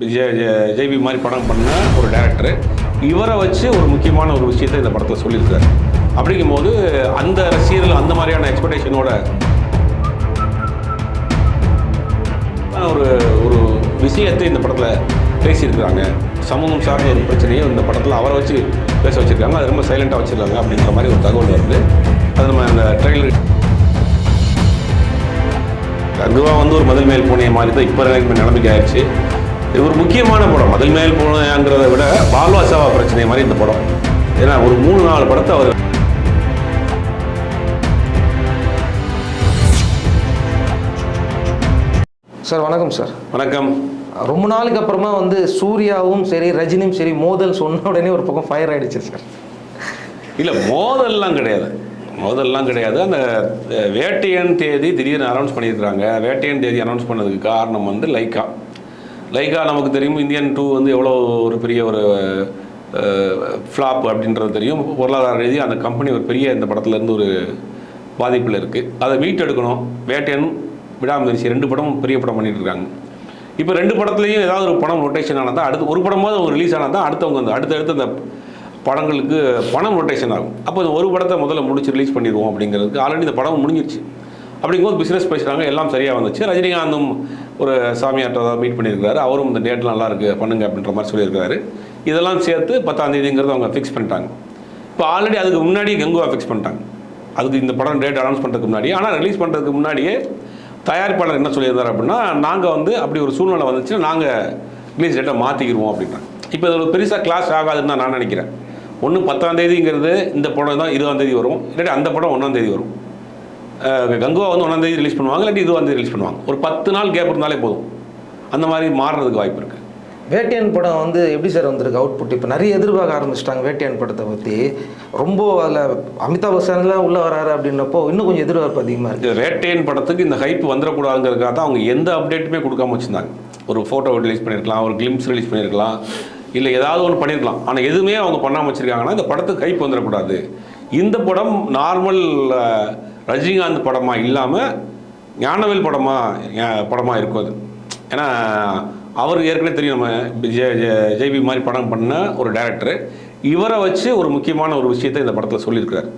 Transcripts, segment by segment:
ஜெ- ஜெய்பி மாதிரி படம் பண்ண ஒரு டேரக்டர் இவரை வச்சு ஒரு முக்கியமான ஒரு விஷயத்தை இந்த படத்தில் சொல்லியிருக்காரு. அப்படிங்கும்போது அந்த ரசிகர்கள் அந்த மாதிரியான எக்ஸ்பெக்டேஷனோட ஒரு ஒரு விஷயத்தை இந்த படத்தில் பேசியிருக்கிறாங்க. சமூகம் சார்ந்த ஒரு பிரச்சனையை இந்த படத்தில் அவரை வச்சு பேச வச்சுருக்காங்க. அது ரொம்ப சைலண்ட்டாக வச்சுருக்காங்க அப்படிங்கிற மாதிரி ஒரு தகவல் வருது. அது நம்ம அந்த ட்ரெயிலர் கங்குவா வந்து ஒரு முதல் மேல் பூனைய மாதிரி தான் இப்போ எனக்கு நிலைமைக்கு ஆயிடுச்சு. இது ஒரு முக்கியமான படம். மதில் மேல் பூனைங்கிறத விட பால்வாசாவா பிரச்சனை மாதிரி இந்த படம். ஏன்னா ஒரு மூணு நாலு படத்தை அவர் சார் வணக்கம் சார். வணக்கம். ரொம்ப நாளுக்கு அப்புறமா வந்து சூர்யாவும் சரி ரஜினியும் சரி மோதல் சொன்ன உடனே ஒரு பக்கம் ஃபயர் ஆயிடுச்சு சார். இல்லை மோதல்லாம் கிடையாது. மோதல்லாம் கிடையாது. அந்த வேட்டையன் தேதி திடீர்னு அனௌன்ஸ் பண்ணியிருக்கிறாங்க. வேட்டையன் தேதி அனௌன்ஸ் பண்ணதுக்கு காரணம் வந்து லைக்கா லைக்கா நமக்கு தெரியும். இந்தியன் டூ வந்து எவ்வளோ ஒரு பெரிய ஒரு ஃப்ளாப் அப்படின்றது தெரியும். பொருளாதார ரீதியாக அந்த கம்பெனி ஒரு பெரிய இந்த படத்துலேருந்து ஒரு பாதிப்பில் இருக்குது அதை மீட்டெடுக்கணும். வேட்டையன் விடாமுயற்சி ரெண்டு படமும் பெரிய படம் பண்ணிட்டு இருக்காங்க இப்போ ரெண்டு படத்துலையும் ஏதாவது ஒரு படம் ரொட்டேஷன் ஆனால் தான் அடுத்து ஒரு படமாவது அவங்க ரிலீஸ் ஆனால் தான் அடுத்தவங்க அந்த அடுத்தடுத்து அந்த படங்களுக்கு பணம் ரொட்டேஷன் ஆகும். அப்போ இந்த ஒரு படத்தை முதல்ல முடிச்சு ரிலீஸ் பண்ணிடுவோம் அப்படிங்கிறதுக்கு ஆல்ரெடி இந்த படம் முடிஞ்சிருச்சு. அப்படிங்கும்போது பிஸ்னஸ் பேசுகிறாங்க எல்லாம் சரியாக வந்துச்சு. ரஜினிகாந்தும் ஒரு சாமியார்ட்ட மீட் பண்ணியிருக்காரு. அவரும் இந்த டேட் நல்லாயிருக்கு பண்ணுங்க அப்படின்ற மாதிரி சொல்லியிருக்காரு. இதெல்லாம் சேர்த்து பத்தாம் தேதிங்கிறத அவங்க ஃபிக்ஸ் பண்ணிட்டாங்க. இப்போ ஆல்ரெடி அதுக்கு முன்னாடி கங்குவா ஃபிக்ஸ் பண்ணிட்டாங்க. அதுக்கு இந்த படம் டேட் அனௌன்ஸ் பண்ணுறதுக்கு முன்னாடி ஆனால் ரிலீஸ் பண்ணுறதுக்கு முன்னாடியே தயாரிப்பாளர் என்ன சொல்லியிருந்தார் அப்படின்னா நாங்கள் வந்து அப்படி ஒரு சூழ்நிலை வந்துச்சுன்னா நாங்கள் ரிலீஸ் டேட்டை மாற்றிக்கிடுவோம் அப்படின்றாங்க. இப்போ இதில் பெருசாக கிளாஸ் ஆகாதுன்னு தான் நான் நினைக்கிறேன். ஒன்று பத்தாம் தேதிங்கிறது இந்த படம் தான் இருபதாம் தேதி வரும். இல்லாட்டி அந்த படம் ஒன்றாம் தேதி வரும். கங்குவா வந்து ஒன்றாம் தேதி ரிலீஸ் பண்ணுவாங்க இல்லாட்டி இருபதாம் தேதி ரிலீஸ் பண்ணுவாங்க. ஒரு பத்து நாள் கேப் இருந்தாலே போதும். அந்த மாதிரி மாறுறதுக்கு வாய்ப்பு இருக்குது வேட்டையன் படம் வந்து எப்படி சார் வந்திருக்கு? அவுட்புட் இப்போ நிறைய எதிர்பார்க்க ஆரம்பிச்சிட்டாங்க வேட்டையன் படத்தை பற்றி ரொம்ப அதில் அமிதாப் பச்சன்லாம் உள்ளே வராரு அப்படின்னப்போ இன்னும் கொஞ்சம் எதிர்பார்ப்பு அதிகமாக இருக்குது வேட்டையன் படத்துக்கு இந்த ஹைப் வந்துடக்கூடாதுங்கிறதுக்காக தான் அவங்க எந்த அப்டேட்டுமே கொடுக்காம வச்சுருந்தாங்க. ஒரு ஃபோட்டோ ரிலீஸ் பண்ணியிருக்கலாம் ஒரு கிளிம்ஸ் ரிலீஸ் பண்ணியிருக்கலாம் இல்லை ஏதாவது ஒன்று பண்ணியிருக்கலாம் ஆனால் எதுவுமே அவங்க பண்ணாமல் வச்சுருக்காங்கன்னா இந்த படத்துக்கு ஹைப் வந்துடக்கூடாது. இந்த படம் நார்மல் ரஜினிகாந்த் படமாக இல்லாமல் ஞானவேல் படமாக படமாக இருக்கும் அது. ஏன்னா அவர் ஏற்கனவே தெரியும் நம்ம ஜெ- ஜெ- ஜெய்பி மாதிரி படம் பண்ண ஒரு டேரக்டர் இவரை வச்சு ஒரு முக்கியமான ஒரு விஷயத்தை இந்த படத்தில் சொல்லியிருக்கிறார்.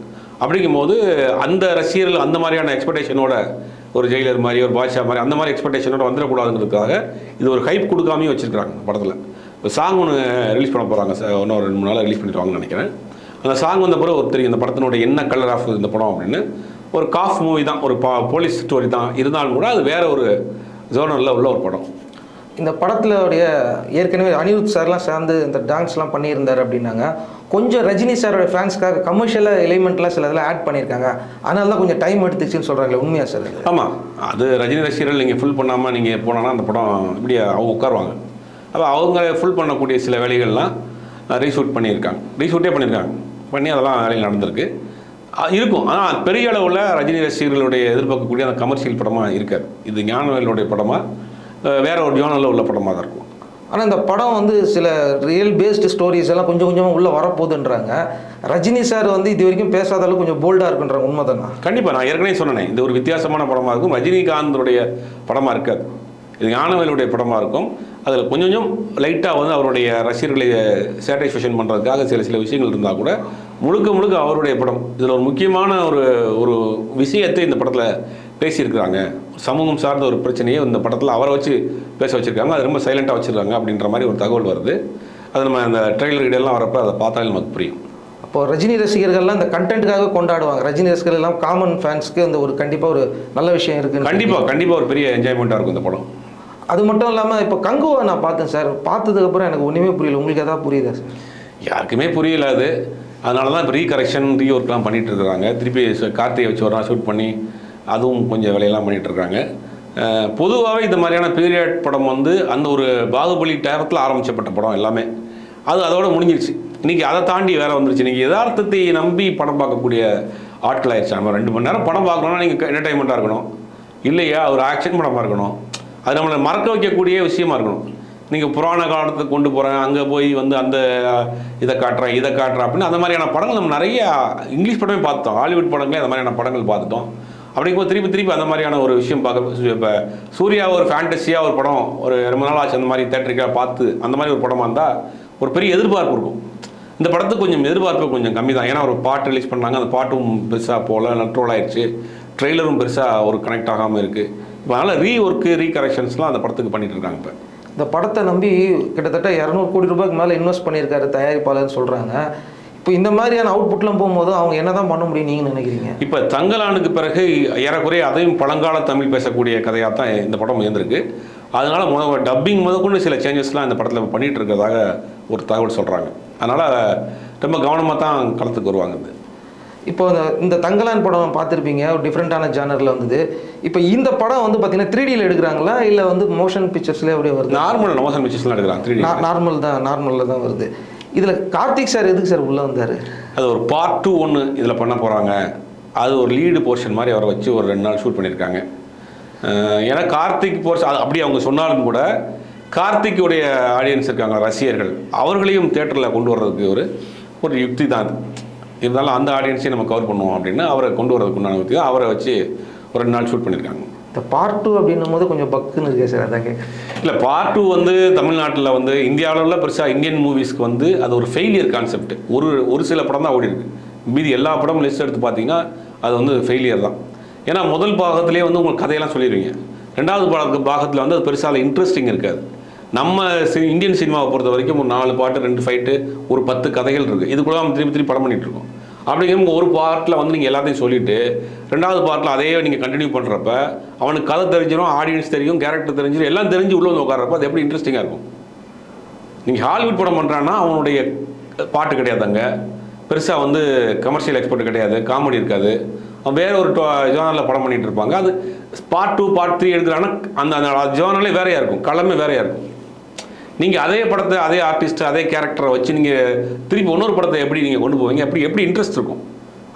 அப்படிங்கும்போது அந்த ரசிகர்கள் அந்த மாதிரியான எக்ஸ்பெக்டேஷனோட ஒரு ஜெயிலர் மாதிரி ஒரு பாட்ஷா மாதிரி அந்த மாதிரி எக்ஸ்பெக்டேஷனோட வந்துடக்கூடாதுங்கிறதுக்காக இது ஒரு ஹைப் கொடுக்காமையும் வச்சுருக்காங்க படத்தில். இப்போ சாங் ஒன்று ரிலீஸ் பண்ண போகிறாங்க இன்னும் ஒரு ரெண்டு மூணு நாளாக ரிலீஸ் பண்ணிடுவாங்கன்னு நினைக்கிறேன். அந்த சாங் வந்த பிறகு ஒரு தெரியும் இந்த படத்தினோட என்ன கலர் ஆஃப் இந்த படம் அப்படின்னு. ஒரு காஃப் மூவி தான் ஒரு பா போலீஸ் ஸ்டோரி தான். இருந்தாலும் கூட அது வேற ஒரு ஜோனரில் உள்ள ஒரு படம். இந்த படத்தில் உடைய ஏற்கனவே அனிருத் சார்லாம் சேர்ந்து இந்த டான்ஸ்லாம் பண்ணியிருந்தார் அப்படின்னாங்க. கொஞ்சம் ரஜினி சாரோட ஃபேன்ஸ்க்காக கமர்ஷியலாக எலிமெண்ட்லாம் சில இதெல்லாம் ஆட் பண்ணியிருக்காங்க. அதனால தான் கொஞ்சம் டைம் எடுத்துச்சுன்னு சொல்கிறாங்களே உண்மையா சார் ஆமாம் அது ரஜினி ரசிகர்கள் நீங்கள் ஃபுல் பண்ணாமல் நீங்கள் போனோன்னா அந்த படம் இப்படி அவங்க உட்காருவாங்க. அப்போ அவங்க ஃபுல் பண்ணக்கூடிய சில வேலைகள்லாம் ரீஷூட் பண்ணியிருக்காங்க. ரீஷூட்டே பண்ணியிருக்காங்க. பண்ணி அதெல்லாம் வேலைகள் நடந்திருக்கு. இருக்கும். ஆனால் பெரிய அளவில் ரஜினி ரசிகர்களுடைய எதிர்பார்க்கக்கூடிய அந்த கமர்ஷியல் படமாக இருக்காது. இது ஞானவேலுடைய படமாக வேற ஒரு ஜோனலில் உள்ள படமாக தான் இருக்கும். ஆனால் இந்த படம் வந்து சில ரியல் பேஸ்டு ஸ்டோரிஸ் எல்லாம் கொஞ்சம் கொஞ்சமாக உள்ளே வரப்போகுதுன்றாங்க. ரஜினி சார் வந்து இது வரைக்கும் பேசாத அளவுக்கு கொஞ்சம் போல்டாக இருக்குன்றாங்க. உண்மைதானா? கண்டிப்பாக நான் ஏற்கனவே சொன்னேன் இது ஒரு வித்தியாசமான படமாக இருக்கும். ரஜினிகாந்தனுடைய படமாக இருக்காது. இது ஞானவேலுடைய படமாக இருக்கும். அதில் கொஞ்சம் கொஞ்சம் லைட்டாக வந்து அவருடைய ரசிகர்களை சாட்டிஸ்ஃபேக்ஷன் பண்ணுறதுக்காக சில சில விஷயங்கள் இருந்தால் கூட முழுக்க முழுக்க அவருடைய படம். இதில் ஒரு முக்கியமான ஒரு ஒரு விஷயத்தை இந்த படத்தில் பேசியிருக்கிறாங்க. சமூகம் சார்ந்த ஒரு பிரச்சனையை இந்த படத்தில் அவரை வச்சு பேச வச்சுருக்காங்க. அது ரொம்ப சைலண்ட்டாக வச்சுருக்காங்க அப்படின்ற மாதிரி ஒரு தகவல் வருது. அது நம்ம அந்த ட்ரெய்லர் இடையெல்லாம் வரப்போ அதை பார்த்தாலே நமக்கு புரியும். அப்போ ரஜினி ரசிகர்கள்லாம் இந்த கண்டென்ட்டுக்காக கொண்டாடுவாங்க. ரஜினி ரசிகர்கள் எல்லாம் காமன் ஃபேன்ஸ்க்கு இந்த ஒரு கண்டிப்பாக ஒரு நல்ல விஷயம் இருக்குன்னு கண்டிப்பாக கண்டிப்பாக ஒரு பெரிய என்ஜாய்மெண்ட்டாக இருக்கும் இந்த படம். அது மட்டும் இல்லாமல் இப்போ கங்குவா நான் பார்த்தேன் சார். பார்த்ததுக்கப்புறம் எனக்கு ஒன்றுமே புரியல. உங்களுக்கு எதாவது புரியுதா சார்? யாருக்குமே புரியல அது. அதனால தான் இப்போ ரீகரெக்ஷன் ரீஒர்க்லாம் பண்ணிகிட்டு இருக்கிறாங்க. திருப்பி கார்த்திகை வச்சு ஒரு நாள் ஷூட் பண்ணி அதுவும் கொஞ்சம் வேலையெல்லாம் பண்ணிகிட்டு இருக்காங்க. பொதுவாகவே இந்த மாதிரியான பீரியட் படம் வந்து அந்த ஒரு பாகுபலி டேரத்தில் ஆரம்பிச்சப்பட்ட படம் எல்லாமே. அது அதோட முடிஞ்சிருச்சு. இன்றைக்கி அதை தாண்டி வேலை வந்துருச்சு. இன்றைக்கி யதார்த்தத்தை நம்பி படம் பார்க்கக்கூடிய ஆட்கள் ஆயிடுச்சு. நம்ம ரெண்டு மணி நேரம் படம் பார்க்கணும்னா நீங்கள் என்டர்டைன்மெண்ட்டாக இருக்கணும். இல்லையா? ஒரு ஆக்ஷன் படமாக இருக்கணும். அது நம்மளை மறக்க வைக்கக்கூடிய விஷயமா இருக்கணும். நீங்கள் புராண காலத்துக்கு கொண்டு போகிறேன் அங்கே போய் வந்து அந்த இதை காட்டுறேன் இதை காட்டுறேன் அப்படின்னு அந்த மாதிரியான படங்கள் நம்ம நிறைய இங்கிலீஷ் படமே பார்த்தோம் ஹாலிவுட் படங்களே அந்த மாதிரியான படங்கள் பார்த்துட்டோம் அப்படிங்கும்போது திருப்பி திருப்பி அந்த மாதிரியான ஒரு விஷயம் பார்க்க இப்போ சூர்யா ஒரு ஃபேண்டஸியாக ஒரு படம் ஒரு ரொம்ப நாள் ஆச்சு அந்த மாதிரி தேட்டருக்காக பார்த்து அந்த மாதிரி ஒரு படமாக இருந்தால் ஒரு பெரிய எதிர்பார்ப்பு இருக்கும். இந்த படத்துக்கு கொஞ்சம் எதிர்பார்ப்பு கொஞ்சம் கம்மி தான். ஏன்னா ஒரு பாட்டு ரிலீஸ் பண்ணாங்க அந்த பாட்டும் பெருசாக போகல நட்ரோல் ஆயிடுச்சு ட்ரெய்லரும் பெருசாக ஒரு கனெக்ட் ஆகாமல் இருக்குது இப்போ அதனால் ரீ ஒர்க்கு ரீ கரெக்ஷன்ஸ்லாம் அந்த படத்துக்கு பண்ணிகிட்டு இருக்காங்க இப்போ. இந்த படத்தை நம்பி கிட்டத்தட்ட இரநூறு கோடி ரூபாய்க்கு மேலே இன்வெஸ்ட் பண்ணியிருக்காரு தயாரிப்பாளர்னு சொல்கிறாங்க இப்போ இந்த மாதிரியான அவுட்புட்லாம் போகும்போது அவங்க என்ன தான் பண்ண முடியும் நீங்கள் நினைக்கிறீங்க? இப்போ தங்கலானுக்கு பிறகு ஏறக்குறைய அதையும் பழங்கால தமிழ் பேசக்கூடிய கதையாக தான் இந்த படம் இருந்திருக்கு அதனால் முதல் டப்பிங் முதற்கொண்டு சில சேஞ்சஸ்லாம் இந்த படத்தில் பண்ணிகிட்டு இருக்கிறதாக ஒரு தகவல் சொல்கிறாங்க அதனால் ரொம்ப கவனமாக தான் களத்துக்கு வருவாங்க இது இப்போ இந்த இந்த தங்கலான் படம் பார்த்துருப்பீங்க ஒரு டிஃப்ரெண்ட்டான ஜானரில் வந்தது. இப்போ இந்த படம் வந்து பார்த்தீங்கன்னா த்ரீ டியில் எடுக்கிறாங்களா? இல்லை வந்து மோஷன் பிக்சர்ஸ்லேயே அப்படியே வருது? நார்மல் நோசன் மிச்சஸ்லாம் எடுக்கிறாங்க த்ரீ நார்மல் தான் நார்மலில் தான் வருது. இதில் கார்த்திக் சார் எதுக்கு சார் உள்ளே வந்தார்? அது ஒரு பார்ட் டூ ஒன்று இதில் பண்ண போகிறாங்க அது ஒரு லீடு போர்ஷன் மாதிரி அவரை வச்சு ஒரு ரெண்டு நாள் ஷூட் பண்ணியிருக்காங்க. ஏன்னா கார்த்திக் போர்ஷன் அது அப்படி அவங்க சொன்னாலும் கூட கார்த்திக்குடைய ஆடியன்ஸ் இருக்காங்க ரசிகர்கள். அவர்களையும் தேட்டரில் கொண்டு வர்றதுக்கு ஒரு ஒரு யுக்தி தான் அது. இருந்தாலும் அந்த ஆடியன்ஸையும் நம்ம கவர் பண்ணுவோம் அப்படின்னு அவரை கொண்டு வரதுக்கு உண்டான யுக்தி தான் அவரை வச்சு ஒரு ரெண்டு நாள் ஷூட் பண்ணியிருக்காங்க. இந்த பார்ட் டூ அப்படின்னும் போது கொஞ்சம் பக்குன்னு இருக்கே சார் அதான் இல்லை பார்ட் டூ வந்து தமிழ்நாட்டில் வந்து இந்தியாவில் உள்ள பெருசாக இந்தியன் மூவிஸ்க்கு வந்து அது ஒரு ஃபெயிலியர் கான்செப்ட் ஒரு ஒரு சில படம் தான் ஓடி இருக்கு. மீதி எல்லா படமும் லிஸ்ட் எடுத்து பார்த்தீங்கன்னா அது வந்து ஃபெயிலியர் தான். ஏன்னா முதல் பாகத்திலே வந்து உங்களுக்கு கதையெல்லாம் சொல்லிடுவீங்க ரெண்டாவது பாக பாகத்தில் வந்து அது பெருசாக இன்ட்ரெஸ்டிங் இருக்காது. நம்ம இந்தியன் சினிமாவை பொறுத்த வரைக்கும் ஒரு நாலு பாட்டு ரெண்டு ஃபைட்டு ஒரு பத்து கதைகள் இருக்குது இது கூட நம்ம திருப்பி திருப்பி படம் பண்ணிட்டு இருக்கோம். அப்படிங்கிறப்ப ஒரு பார்ட்டில் வந்து நீங்கள் எல்லாத்தையும் சொல்லிவிட்டு ரெண்டாவது பார்ட்டில் அதையே நீங்கள் கண்டினியூ பண்ணுறப்ப அவனுக்கு கதை தெரிஞ்சிடும் ஆடியன்ஸ் தெரியும் கேரக்டர் தெரிஞ்சிடும் எல்லாம் தெரிஞ்சு உள்ள வந்து உட்காரப்ப அது எப்படி இன்ட்ரெஸ்டிங்காக இருக்கும்? நீங்கள் ஹாலிவுட் படம் பண்ணுறான்னா அவனுடைய பாட்டு கிடையாதுங்க. பெருசாக வந்து கமர்ஷியல் எக்ஸ்பர்ட் கிடையாது காமெடி இருக்காது. அவன் வேற ஒரு ஜோனரில் படம் பண்ணிகிட்டு இருப்பாங்க. அது பார்ட் டூ பார்ட் த்ரீ எடுக்கிறாங்கன்னா அந்த அந்த ஜோனலே வேறையாக இருக்கும். களமே வேறையாக இருக்கும். நீங்கள் அதே படத்தை அதே ஆர்டிஸ்ட் அதே கேரக்டரை வச்சு நீங்கள் திருப்பி இன்னொரு படத்தை எப்படி நீங்கள் கொண்டு போவீங்க? அப்படி எப்படி இன்ட்ரெஸ்ட் இருக்கும்?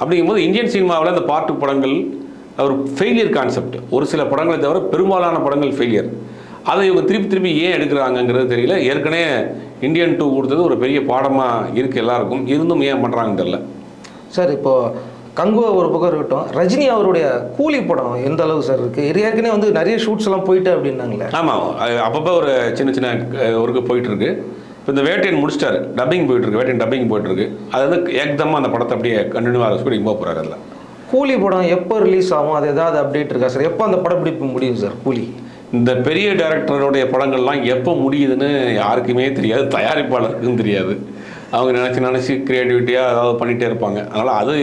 அப்படிங்கும்போது இந்தியன் சினிமாவில் அந்த பாட்டு படங்கள் ஒரு ஃபெயிலியர் கான்செப்ட் ஒரு சில படங்களை தவிர பெரும்பாலான படங்கள் ஃபெயிலியர் அதை இவங்க திருப்பி திருப்பி ஏன் எடுக்கிறாங்கங்கிறது தெரியல. ஏற்கனவே இந்தியன் டூ கொடுத்தது ஒரு பெரிய பாடமாக இருக்குது எல்லாருக்கும். இருந்தும் ஏன் பண்ணுறாங்கன்னு தெரில சார் இப்போது கங்குவா ஒரு பக்கம் இருக்கட்டும். ரஜினி அவருடைய கூலி படம் எந்த அளவு சார் இருக்கு? ஏற்கனவே வந்து நிறைய ஷூட்ஸ் எல்லாம் போயிட்டு அப்படின்னாங்களே. ஆமாம் அப்பப்போ ஒரு சின்ன சின்ன ஒர்க்கு போயிட்டு இருக்கு இப்போ இந்த வேட்டையன் முடிச்சிட்டாரு. டப்பிங் போயிட்டு இருக்கு வேட்டையன் டப்பிங் போயிட்டு இருக்கு அது வந்து ஏக்தமாக அந்த படத்தை அப்படியே கண்டினியூவாக ஷூட்டிங் போக போகிறாரு அதில். கூலி படம் எப்போ ரிலீஸ் ஆகும்? அது ஏதாவது அப்டேட் இருக்கா சார்? எப்போ அந்த படப்பிடிப்பு முடியும் சார் கூலி? இந்த பெரிய டைரக்டருடைய படங்கள்லாம் எப்போ முடியுதுன்னு யாருக்குமே தெரியாது. தயாரிப்பாளருக்கும் தெரியாது. அவங்க நினச்சி நினச்சி க்ரியேட்டிவிட்டியாக ஏதாவது பண்ணிகிட்டே இருப்பாங்க. அதனால் அது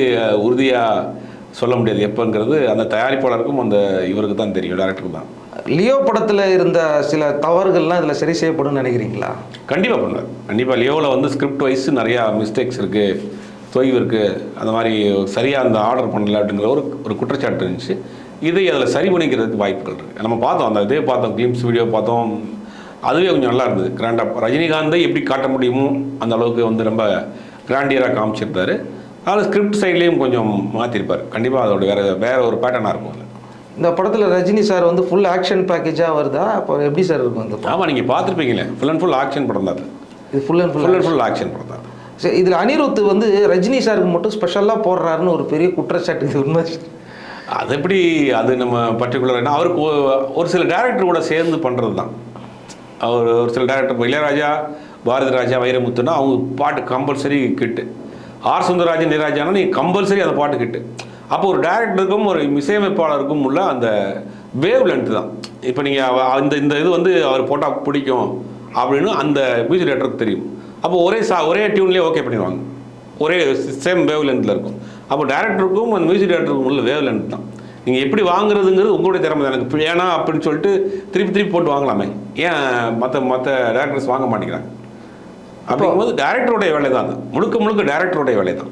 உறுதியாக சொல்ல முடியாது. எப்போங்கிறது அந்த தயாரிப்பாளருக்கும் அந்த இவருக்கு தான் தெரியும் டேரக்டருக்கு தான். லியோ படத்தில் இருந்த சில தவறுகள்லாம் இதில் சரி செய்யப்படும் நினைக்கிறீங்களா? கண்டிப்பாக பண்ணுவார். கண்டிப்பாக லியோவில் வந்து ஸ்கிரிப்ட் வைஸ் நிறையா மிஸ்டேக்ஸ் இருக்குது தொய்வு இருக்குது அந்த மாதிரி சரியாக அந்த ஆர்டர் பண்ணல அப்படிங்கிற ஒரு ஒரு குற்றச்சாட்டு இருந்துச்சு. இதை அதில் சரி பண்ணிக்கிறதுக்கு வாய்ப்புகள் இருக்குது நம்ம பார்த்தோம் அந்த இதே பார்த்தோம் கிளிம்ஸ் வீடியோ பார்த்தோம் அதுவே கொஞ்சம் நல்லா இருந்தது. கிராண்டாக ரஜினிகாந்தை எப்படி காட்ட முடியுமோ அந்த அளவுக்கு வந்து ரொம்ப கிராண்டியராக காமிச்சிருந்தாரு அதில் ஸ்கிரிப்ட் சைட்லேயும் கொஞ்சம் மாற்றிருப்பார் கண்டிப்பாக அதோட வேறு வேறு ஒரு பேட்டர்னாக இருக்கும் அதில். இந்த படத்தில் ரஜினி சார் வந்து ஃபுல் ஆக்ஷன் பேக்கேஜாக வருதா? அப்போ எப்படி சார் இருக்கும் படம்? ஆமாம் நீங்கள் பார்த்துருப்பீங்களே. ஃபுல் அண்ட் ஃபுல் ஆக்ஷன் படம் தான் அது. இது full and full full and full action படம் தான். சரி இதில் அனிருத் வந்து ரஜினி சாருக்கு மட்டும் ஸ்பெஷலாக போடுறாருன்னு ஒரு பெரிய குற்றச்சாட்டு இது உண்மை. அது எப்படி அது நம்ம பர்டிகுலர் அவருக்கு ஒரு சில டேரக்டர் கூட சேர்ந்து பண்ணுறது தான் அவர் ஒரு சில டேரக்டர் இளையராஜா பாரதி ராஜா வைரமுத்துனா அவங்க பாட்டு கம்பல்சரி கிட்டு. ஆர் சுந்தரராஜன் இளையராஜானா நீ கம்பல்சரி அந்த பாட்டு கிட்டு. அப்போ ஒரு டேரக்டருக்கும் ஒரு இசையமைப்பாளருக்கும் உள்ள அந்த வேவ் லென்த் தான். இப்போ நீங்கள் அந்த இந்த இது வந்து அவர் போட்டால் பிடிக்கும் அப்படின்னு அந்த மியூசிக் டேரக்டருக்கு தெரியும். அப்போ ஒரே சா ஒரே டியூன்லேயே ஓகே பண்ணிடுவாங்க. ஒரே சேம் வேவ் லென்த்தில் இருக்கும். அப்போ டேரக்டருக்கும் அந்த மியூசிக் டேரக்டருக்கும் உள்ள வேவ் லென்த் தான். நீங்கள் எப்படி வாங்குறதுங்கிறது உங்களுடைய திறமை தான். எனக்கு ஏன்னா அப்படின்னு சொல்லிட்டு திருப்பி திருப்பி போட்டு வாங்கலாமே. ஏன் மற்ற மற்ற டேரக்டர்ஸ் வாங்க மாட்டேங்கிறாங்க? அப்படிங்கும்போது டேரக்டருடைய வேலை தான் அது. முழுக்க முழுக்க டேரக்டருடைய வேலை தான்.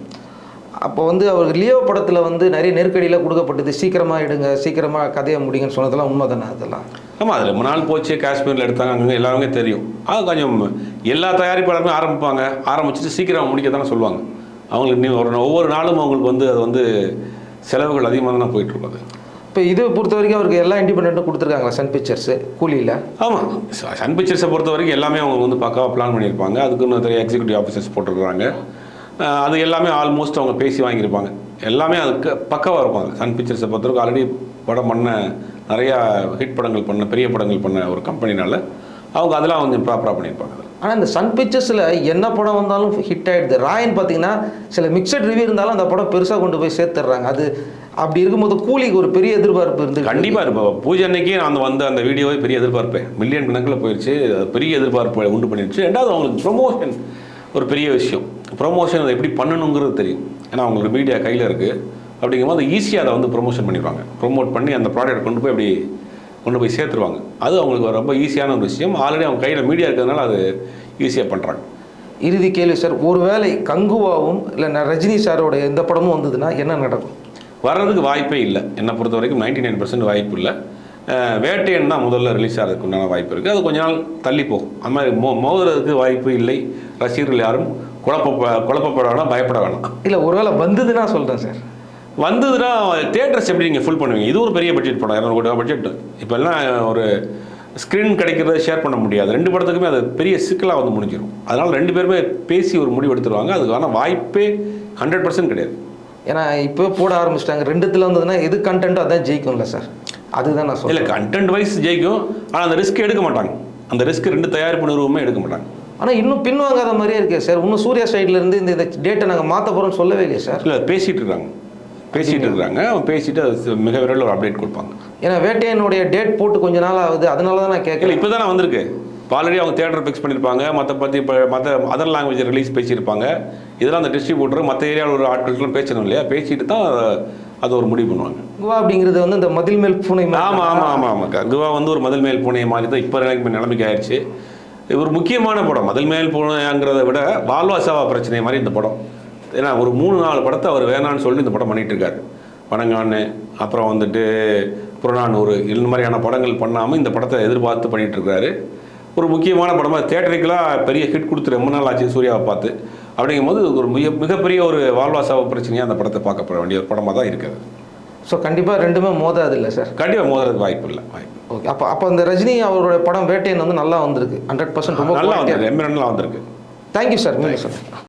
அப்போ வந்து அவருக்கு லியோ படத்தில் வந்து நிறைய நெருக்கடியில் கொடுக்கப்பட்டது. சீக்கிரமாக எடுங்க சீக்கிரமாக கதையை முடிங்கன்னு சொன்னதெல்லாம் உண்மை தானே அதெல்லாம்? ஆமாம் அது ரொம்ப நாள் போச்சு காஷ்மீரில் எடுத்தாங்க அங்கே எல்லாருமே தெரியும். அது கொஞ்சம் எல்லா தயாரிப்பாளருமே ஆரம்பிப்பாங்க. ஆரம்பிச்சுட்டு சீக்கிரம் முடிக்க தானே சொல்லுவாங்க. அவங்களுக்கு ஒரு ஒவ்வொரு நாளும் அவங்களுக்கு வந்து அது வந்து செலவுகள் அதிகமாக தானே போயிட்டு இருக்கும் அது இப்போ இது பொறுத்த வரைக்கும் அவருக்கு எல்லா இண்டிபெண்ட்டும் கொடுத்துருக்காங்களா சன் பிக்சர்ஸு கூலியில்? ஆமாம் சன் பிக்சர்ஸை பொறுத்த வரைக்கும் எல்லாமே அவங்க வந்து பக்காவாக பிளான் பண்ணியிருப்பாங்க. அதுக்குன்னு நிறைய எக்ஸிக்யூட்டிவ் ஆஃபீஸர்ஸ் போட்டிருக்காங்க அஹ் அது எல்லாமே ஆல்மோஸ்ட் அவங்க பேசி வாங்கியிருப்பாங்க. எல்லாமே அதுக்கு பக்கவாக அது. சன் பிக்சர்ஸை பொறுத்தவரைக்கும் ஆல்ரெடி படம் பண்ண நிறையா ஹிட் படங்கள் பண்ண பெரிய படங்கள் பண்ண ஒரு கம்பெனினால அவங்க அதெல்லாம் கொஞ்சம் ப்ராப்பராக பண்ணியிருப்பாங்க. அதில் ஆனால் இந்த சன் பிக்சர்ஸில் என்ன படம் வந்தாலும் ஹிட் ஆகிடுது ராயன் பார்த்தீங்கன்னா சில மிக்சட் ரிவ்யூ இருந்தாலும் அந்த படம் பெருசாக கொண்டு போய் சேர்த்துடுறாங்க. அது அப்படி இருக்கும்போது கூலிக்கு ஒரு பெரிய எதிர்பார்ப்பு இருந்து கண்டிப்பாக இருப்போம் பூஜை அன்னைக்கு நான் வந்து அந்த வீடியோவை பெரிய எதிர்பார்ப்பேன். மில்லியன் கணக்கில் போயிடுச்சு அது பெரிய எதிர்பார்ப்பு உண்டு பண்ணிடுச்சு ரெண்டாவது அவங்களுக்கு ப்ரொமோஷன் ஒரு பெரிய விஷயம். ப்ரொமோஷன் அதை எப்படி பண்ணணுங்கிறது தெரியும். ஏன்னா அவங்களுக்கு மீடியா கையில் இருக்குது அப்படிங்கும்போது ஈஸியாக அதை வந்து ப்ரொமோஷன் பண்ணிடுவாங்க. ப்ரொமோட் பண்ணி அந்த ப்ராடக்ட் கொண்டு போய் அப்படி கொண்டு போய் சேர்த்துருவாங்க. அது அவங்களுக்கு ரொம்ப ஈஸியான ஒரு விஷயம். ஆல்ரெடி அவங்க கையில் மீடியா இருக்கிறதுனால அது ஈஸியாக பண்ணுறாங்க இறுதி கேள்வி சார் ஒருவேளை கங்குவாவும் இல்லை ரஜினி சாரோட எந்த படமும் வந்ததுன்னா என்ன நடக்கும்? வர்றதுக்கு வாய்ப்பே இல்லை. என்னை பொறுத்த வரைக்கும் நைன்டி நைன் பர்சன்ட் வாய்ப்பு இல்லை. வேட்டையன் தான் முதல்ல ரிலீஸ் ஆகிறதுக்கு உண்டான வாய்ப்பு இருக்குது அது கொஞ்ச நாள் தள்ளி போகும். அந்த மாதிரி மோ மோதுறதுக்கு வாய்ப்பு இல்லை. ரசிகர்கள் யாரும் குழப்ப குழப்பப்பட வேணாம் பயப்பட வேணாம். இல்லை ஒருவேளை வந்ததுன்னா சொல்கிறேன் சார். வந்ததுன்னா தேட்டர்ஸ் எப்படி நீங்கள் ஃபுல் பண்ணுவீங்க. இது ஒரு பெரிய பட்ஜெட் படம் இரநூறு கோடி பட்ஜெட் இப்போ எல்லாம் ஒரு ஸ்க்ரீன் கிடைக்கிறத ஷேர் பண்ண முடியாது. ரெண்டு படத்துக்குமே அது பெரிய சிக்கலாக வந்து முடிஞ்சிடும் அதனால் ரெண்டு பேருமே பேசி ஒரு முடிவு எடுத்துருவாங்க. அதுக்கான வாய்ப்பே ஹண்ட்ரட் பர்சன்ட் கிடையாது. ஏன்னா இப்போ போட ஆரம்பிச்சிட்டாங்க. ரெண்டுத்துல வந்ததுன்னா எது கண்டென்ட்டோ அதான் ஜெயிக்கும்ல சார். அதுதான் நான் இல்லை சொல்றேன். கண்டென்ட் வைஸ் ஜெயிக்கும். ஆனால் அந்த ரிஸ்க் எடுக்க மாட்டாங்க. அந்த ரிஸ்க் ரெண்டு தயாரிப்பு நிறுவனமே எடுக்க மாட்டாங்க. ஆனால் இன்னும் பின்வாங்காத மாதிரியே இருக்கே சார். இன்னும் சூர்யா சைடுல இருந்து இந்த டேட்டை நாங்கள் மாற்ற போகிறோம்னு சொல்லவே இல்லையே சார். இல்லை பேசிகிட்டு இருக்காங்க. பேசிகிட்டு இருக்காங்க அவங்க பேசிட்டு அது மிக விரைவில் ஒரு அப்டேட் கொடுப்பாங்க. ஏன்னா வேட்டையனுடைய டேட் போட்டு கொஞ்ச நாள் ஆகுது. அதனால தான் நான் கேட்கல இப்போ தானே வந்திருக்கு ஆல்ரெடி அவங்க தேட்டர் ஃபிக்ஸ் பண்ணியிருப்பாங்க மற்ற பற்றி இப்போ மற்ற அதர் லாங்குவேஜ் ரிலீஸ் பேசியிருப்பாங்க. இதெல்லாம் அந்த டிஸ்ட்ரிபியூட்டர் மற்ற ஏரியாவில் ஒரு ஆட்கள்லாம் பேசணும் இல்லையா? பேசிட்டு தான் அது ஒரு முடிவு பண்ணுவாங்க. குவா அப்படிங்கிறது வந்து இந்த மதில் மேல் பூனை. ஆமாம் ஆமாம் ஆமாம் ஆமாக்கா குவா வந்து ஒரு மதில் மேல் பூனை மாதிரி தான் இப்போ நிலைமை நிலைமைக்கு ஆயிடுச்சு. ஒரு முக்கியமான படம். மதில் மேல் பூனைங்கிறத விட பால்வாசாவா பிரச்சனை மாதிரி இந்த படம். ஏன்னா ஒரு மூணு நாலு படத்தை அவர் வேணான்னு சொல்லி இந்த படம் பண்ணிட்டு இருக்காரு பனங்கான்னு அப்புறம் வந்துட்டு புறநானூறு இந்த மாதிரியான படங்கள் பண்ணாமல் இந்த படத்தை எதிர்பார்த்து பண்ணிட்டு இருக்காரு ஒரு முக்கியமான படமாக தேட்டரிக்கலாக பெரிய ஹிட் கொடுத்து ரொம்ப நாள் ஆச்சு சூர்யாவை பார்த்து. அப்படிங்கும்போது ஒரு மிக மிகப்பெரிய ஒரு வாழ்வாசாவ பிரச்சனையாக அந்த படத்தை பார்க்கப்பட வேண்டிய ஒரு படமாக தான் இருக்குது. ஸோ கண்டிப்பாக ரெண்டுமே மோதாது இல்லை சார் கண்டிப்பாக மோதுறதுக்கு வாய்ப்பு இல்லை வாய்ப்பு ஓகே அப்போ அப்போ அந்த ரஜினி அவருடைய படம் வேட்டையன் வந்து நல்லா வந்திருக்கு. ஹண்ட்ரட் பர்சன்ட் ரொம்ப நல்லா வந்திருக்கு எம்என்எல்லாம் வந்திருக்கு. Thank you sir sir